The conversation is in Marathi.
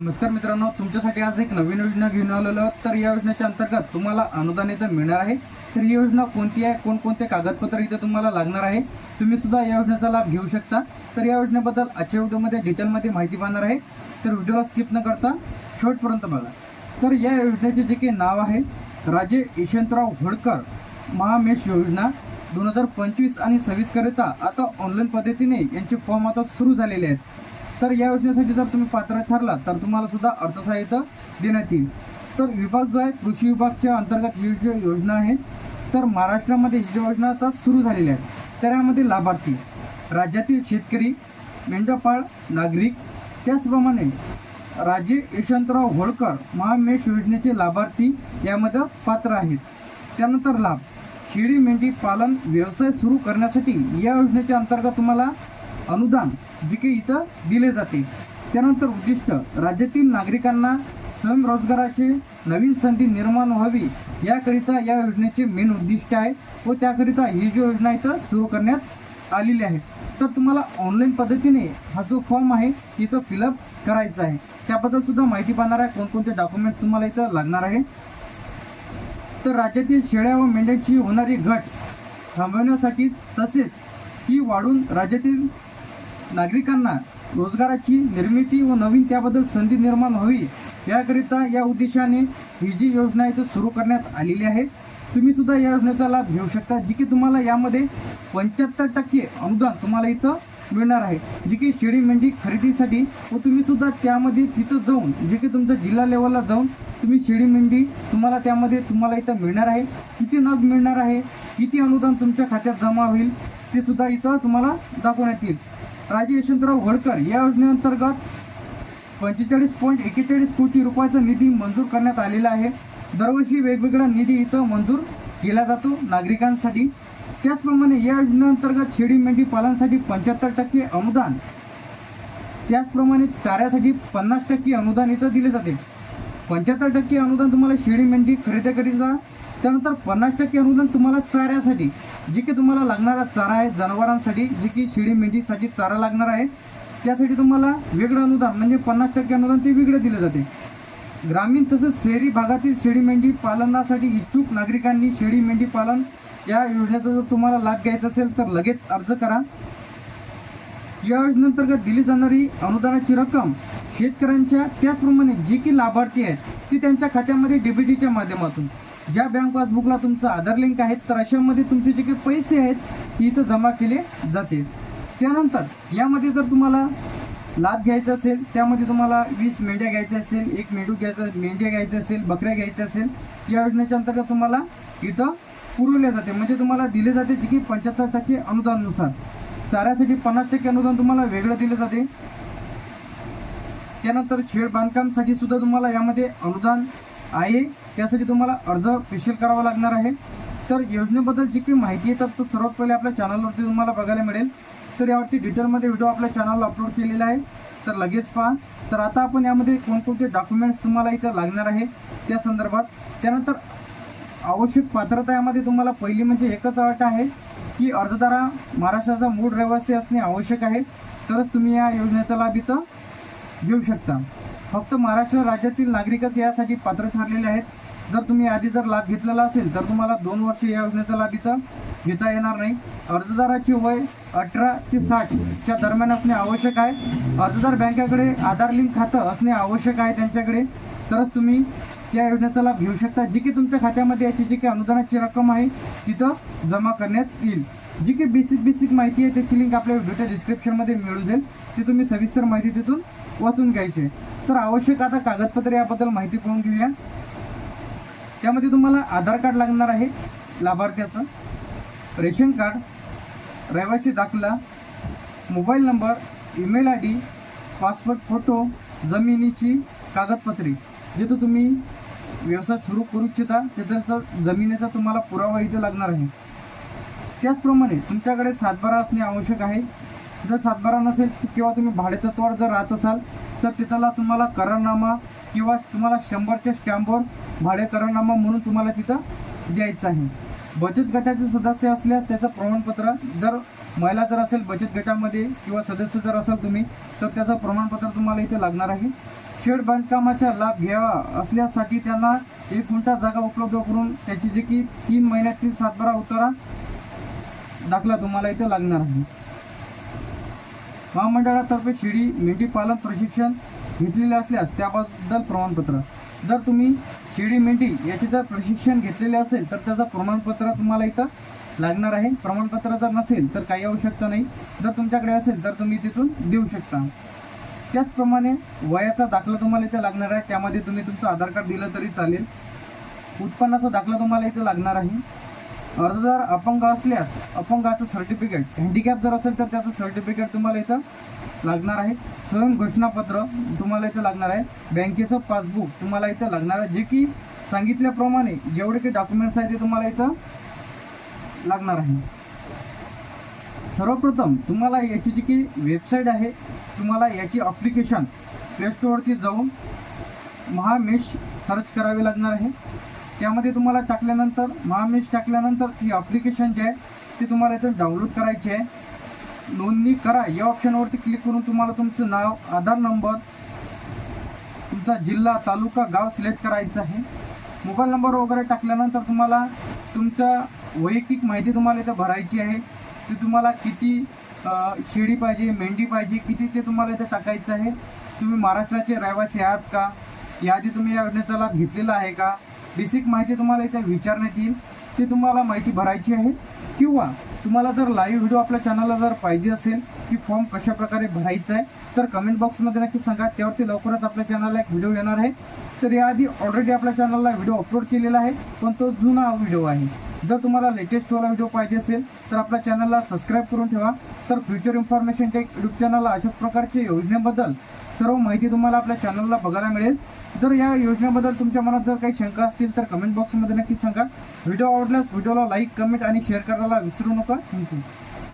नमस्कार मित्रांनो तुमच्यासाठी आज एक नवीन योजना घेऊन आलेलो आहोत. तर या योजनेच्या अंतर्गत तुम्हाला अनुदान इथं मिळणार आहे. तर ही योजना कोणती आहे? कोणकोणते कागदपत्र इथं तुम्हाला लागणार आहे? तुम्ही सुद्धा या योजनेचा लाभ घेऊ शकता. तर या योजनेबद्दल आजच्या व्हिडिओमध्ये डिटेलमध्ये माहिती पाहणार आहे. तर व्हिडिओला स्किप न करता शेवटपर्यंत बघा. तर या योजनेचे जे काही नाव आहे राजे यशवंतराव होळकर महामेश योजना दोन हजार पंचवीस आणि सव्वीसकरिता आता ऑनलाईन पद्धतीने यांचे फॉर्म आता सुरू झालेले आहेत. तर या योजनेसाठी जर तुम्ही पात्र ठरला तर तुम्हाला सुद्धा अर्थसहाय्यता देण्यात येईल. तर विभाग जो आहे कृषी विभागच्या अंतर्गत ही जी योजना आहे तर महाराष्ट्रामध्ये ही जी योजना आता सुरू झालेली आहे तर यामध्ये लाभार्थी राज्यातील शेतकरी मेंढपाळ नागरिक त्याचप्रमाणे राजे यशवंतराव होळकर महामेश योजनेचे लाभार्थी यामध्ये पात्र आहेत. त्यानंतर लाभ शेळी मेंढी पालन व्यवसाय सुरू करण्यासाठी या योजनेच्या अंतर्गत तुम्हाला अनुदान जे काही इथं दिले जाते. त्यानंतर उद्दिष्ट राज्यातील नागरिकांना स्वयंरोजगाराची नवीन संधी निर्माण व्हावी याकरिता या योजनेचे मेन उद्दिष्ट आहे व त्याकरिता ही जी योजना इथं सुरू करण्यात आलेली आहे. तर तुम्हाला ऑनलाईन पद्धतीने हा जो फॉर्म आहे इथं फिलअप करायचा आहे. त्याबद्दल सुद्धा माहिती पाहणार आहे कोणकोणते डॉक्युमेंट्स तुम्हाला इथं लागणार आहे? तर राज्यातील शेळ्या व मेंढ्यांची होणारी घट थांबवण्यासाठी तसेच ती वाढून राज्यातील नागरिकांना रोजगाराची निर्मिती व नवीन त्याबद्दल संधी निर्माण व्हावी याकरिता या उद्देशाने ही जी योजना इथं सुरू करण्यात आलेली आहे तुम्ही सुद्धा या योजनेचा लाभ घेऊ शकता जी की तुम्हाला यामध्ये पंच्याहत्तर टक्के अनुदान तुम्हाला इथं मिळणार आहे जी की शेळी मेंढी खरेदीसाठी व तुम्ही सुद्धा त्यामध्ये तिथं जाऊन जे की तुमच्या जिल्हा लेवलला जाऊन तुम्ही शेळी मेंढी तुम्हाला त्यामध्ये तुम्हाला इथं मिळणार आहे. किती नग मिळणार आहे किती अनुदान तुमच्या खात्यात जमा होईल ते सुद्धा इथं तुम्हाला दाखवण्यात येईल. राजे यशवंतराव होळकर या योजनेअंतर्गत पंचेचाळीस पॉईंट एकेचाळीस कोटी रुपयाचा निधी मंजूर करण्यात आलेला आहे. दरवर्षी वेगवेगळा निधी इथं मंजूर केला जातो नागरिकांसाठी. त्याचप्रमाणे या योजनेअंतर्गत शेळी मेंढी पालनासाठी पंच्याहत्तर टक्के अनुदान त्याचप्रमाणे चाऱ्यासाठी पन्नास टक्के अनुदान इथं दिले जाते. पंच्याहत्तर टक्के अनुदान तुम्हाला शेळी मेंढी खरेदीकरिता त्यानंतर पन्नास टक्के अनुदान तुम्हाला चाऱ्यासाठी. जे की तुम्हाला लागणारा चारा आहे जनावरांसाठी जे की शेळी मेंढीसाठी चारा लागणार आहे त्यासाठी तुम्हाला वेगळं अनुदान म्हणजे पन्नास टक्के अनुदान ते वेगळं दिलं जाते. ग्रामीण तसंच शहरी भागातील शेळी मेंढी पालनासाठी इच्छुक नागरिकांनी शेळी मेंढी पालन या योजनेचा जर तुम्हाला लाभ घ्यायचा असेल तर लगेच अर्ज करा. या योजनेअंतर्गत दिली जाणारी अनुदानाची रक्कम शेतकऱ्यांच्या त्याचप्रमाणे जी की लाभार्थी आहेत ती त्यांच्या खात्यामध्ये डीबीटीच्या माध्यमातून. ज्या बँक पासबुकला तुमचं आधार लिंक आहे तर अशामध्ये तुमचे जे काही पैसे आहेत इथं जमा केले जाते त्यानंतर यामध्ये जर तुम्हाला लाभ घ्यायचा असेल त्यामध्ये तुम्हाला वीस मेंढ्या घ्यायच्या असेल एक मेंढू घ्यायचं मेंढ्या घ्यायच्या असेल बकऱ्या घ्यायच्या असेल या योजनेच्या अंतर्गत तुम्हाला इथं पुरवले जाते. म्हणजे तुम्हाला दिले जाते जे की पंच्याहत्तर टक्के अनुदानानुसार. चाऱ्यासाठी पन्नास टक्के अनुदान तुम्हाला वेगळं दिलं जाते. त्यानंतर छेड बांधकामसाठी सुद्धा तुम्हाला यामध्ये अनुदान आहे. त्यासाठी तुम्हाला अर्ज स्पेशल करावा लागणार आहे. तर योजनेबद्दल जी काही माहिती येतात तर सर्वात पहिले आपल्या चॅनलवरती तुम्हाला बघायला मिळेल. तर यावरती डिटेलमध्ये व्हिडिओ आपल्या चॅनलला अपलोड केलेला आहे. तर लगेच पहा. तर आता आपण यामध्ये कोणकोणते डॉक्युमेंट्स तुम्हाला इथं लागणार आहे त्या संदर्भात. त्यानंतर आवश्यक पात्रता यामध्ये तुम्हाला पहिली म्हणजे एकच अट आहे की अर्जदारा महाराष्ट्राचा मूळ रहिवासी असणे आवश्यक आहे. तरच तुम्ही या योजनेचा लाभ इथं घेऊ शकता. फक्त महाराष्ट्र राज्यातील नागरिकच यासाठी पात्र ठरलेले आहेत. जर तुम्ही आधी जर लाभ घेतलेला असेल तर तुम्हाला दोन वर्ष या योजनेचा लाभ इथं घेता येणार नाही. अर्जदाराचे वय अठरा ते साठच्या दरम्यान असणे आवश्यक आहे. अर्जदार बँकेकडे आधार लिंक खातं असणे आवश्यक आहे त्यांच्याकडे. तरच तुम्ही या योजनेचा लाभ घेऊ शकता. जी की तुमच्या खात्यामध्ये याची जी काही अनुदानाची रक्कम आहे तिथं जमा करण्यात येईल. जी काही बेसिक बेसिक माहिती आहे त्याची लिंक आपल्या व्हिडिओच्या डिस्क्रिप्शनमध्ये मिळू जाईल. ती तुम्ही सविस्तर माहिती तिथून वाचून घ्यायची. आहे. तर आवश्यक आता कागदपत्रे याबद्दल माहिती करून घेऊया. त्यामध्ये तुम्हाला आधार कार्ड लागणार आहे लाभार्थ्याचं. रेशन कार्ड रहिवासी दाखला mobile number email ID passport photo जमिनीची कागदपत्रे. जिथं तुम्ही व्यवसाय सुरू करू इच्छिता तिथलचा जमिनीचा तुम्हाला पुरावा इथे लागणार आहे. त्याचप्रमाणे तुमच्याकडे सातबारा असणे आवश्यक आहे. जर सातबारा नसेल किंवा तुम्ही भाडेतत्वावर जर राहत असाल तर तिथला तुम्हाला करारनामा किंवा तुम्हाला शंभरच्या स्टॅम्पवर भाडे करारनामा म्हणून तुम्हाला तिथं द्यायचं आहे. बचत गटाचे सदस्य असल्यास त्याचं प्रमाणपत्र जर महिला जर असेल बचत गटामध्ये किंवा सदस्य जर असाल तुम्ही तर त्याचं प्रमाणपत्र तुम्हाला इथे लागणार आहे. शेड बांधकामाचा लाभ घ्यावा असल्यासाठी त्यांना एक गुंठा जागा उपलब्ध करून त्याची जे की तीन महिन्यातील सातबारा उतारा दाखला तुम्हाला इथे लागणार आहे. महामंडळातर्फे शेळी मेंढी पालन प्रशिक्षण घेतलेले असल्यास त्याबद्दल प्रमाणपत्र. जर तुम्ही शेळी मेंढी याचे जर प्रशिक्षण घेतलेले असेल तर त्याचं प्रमाणपत्र तुम्हाला इथं लागणार आहे. प्रमाणपत्र जर नसेल तर काही आवश्यकता नाही. जर तुमच्याकडे असेल तर तुम्ही तिथून देऊ शकता. त्याचप्रमाणे वयाचा दाखला तुम्हाला इथे लागणार आहे. त्यामध्ये तुम्ही तुमचं आधार कार्ड दिलं तरी चालेल. उत्पन्नाचा दाखला तुम्हाला इथे लागणार आहे. अर्जदार अपंग असल्यास अपंगाचं सर्टिफिकेट हँडिकॅप जर असेल तर त्याचं सर्टिफिकेट तुम्हाला इथं लागणार आहे. स्वयं घोषणापत्र तुम्हाला इथं लागणार आहे. बँकेचं पासबुक तुम्हाला इथं लागणार आहे. जे की सांगितल्याप्रमाणे जेवढे काही डॉक्युमेंट्स आहेत ते तुम्हाला इथं लागणार आहे. सर्वप्रथम तुम्हाला याची जी की वेबसाईट आहे तुम्हाला याची अप्लिकेशन प्लेस्टोअरवरती जाऊन महामेश सर्च करावी लागणार आहे. त्यामध्ये तुम्हाला टाकल्यानंतर महामेश टाकल्यानंतर ती अप्लिकेशन जे आहे ते तुम्हाला इथं डाउनलोड करायची आहे. नोंदणी करा. या ऑप्शनवरती क्लिक करून तुम्हाला तुमचं नाव आधार नंबर तुमचा जिल्हा तालुका गाव सिलेक्ट करायचं आहे. मोबाईल नंबर वगैरे टाकल्यानंतर तुम्हाला तुमचं वैयक्तिक माहिती तुम्हाला इथं भरायची आहे. ते तुम्हाला किती शेळी पाहिजे मेंढी पाहिजे किती ते तुम्हाला इथं टाकायचं आहे. तुम्ही महाराष्ट्राचे रहिवासी आहात का? याआधी तुम्ही या योजनेचा लाभ घेतलेला आहे का? बेसिक माहिती तुम्हाला इथे विचारण्यात येईल. ते तुम्हाला माहिती भरायची आहे. किंवा तुम्हाला जर लाईव्ह व्हिडिओ आपल्या चॅनलला जर पाहिजे असेल की फॉर्म कशा प्रकारे भरायचा आहे तर कमेंट बॉक्समध्ये नक्की सांगा. त्यावरती लवकरच आपल्या चॅनलला एक व्हिडिओ येणार आहे. तर याआधी ऑलरेडी आपल्या चॅनलला व्हिडिओ अपलोड केलेला आहे पण तो जुना व्हिडिओ आहे. जर तुम्हाला लेटेस्ट वाला व्हिडिओ पाहिजे असेल तर आपल्या चॅनलला सबस्क्राईब करून ठेवा. तर फ्युचर इन्फॉर्मेशन टेक यूट्यूब चॅनलला अशाच प्रकारच्या योजनेबद्दल सर्व माहिती तुम्हाला आपल्या चॅनलला बघायला मिळेल. जर या योजनेबद्दल तुमच्या मनात जर काही शंका असतील तर कमेंट बॉक्समध्ये नक्की सांगा. व्हिडिओ आवडल्यास व्हिडिओला लाईक कमेंट आणि शेअर करायला विसरू नका. थँक्यू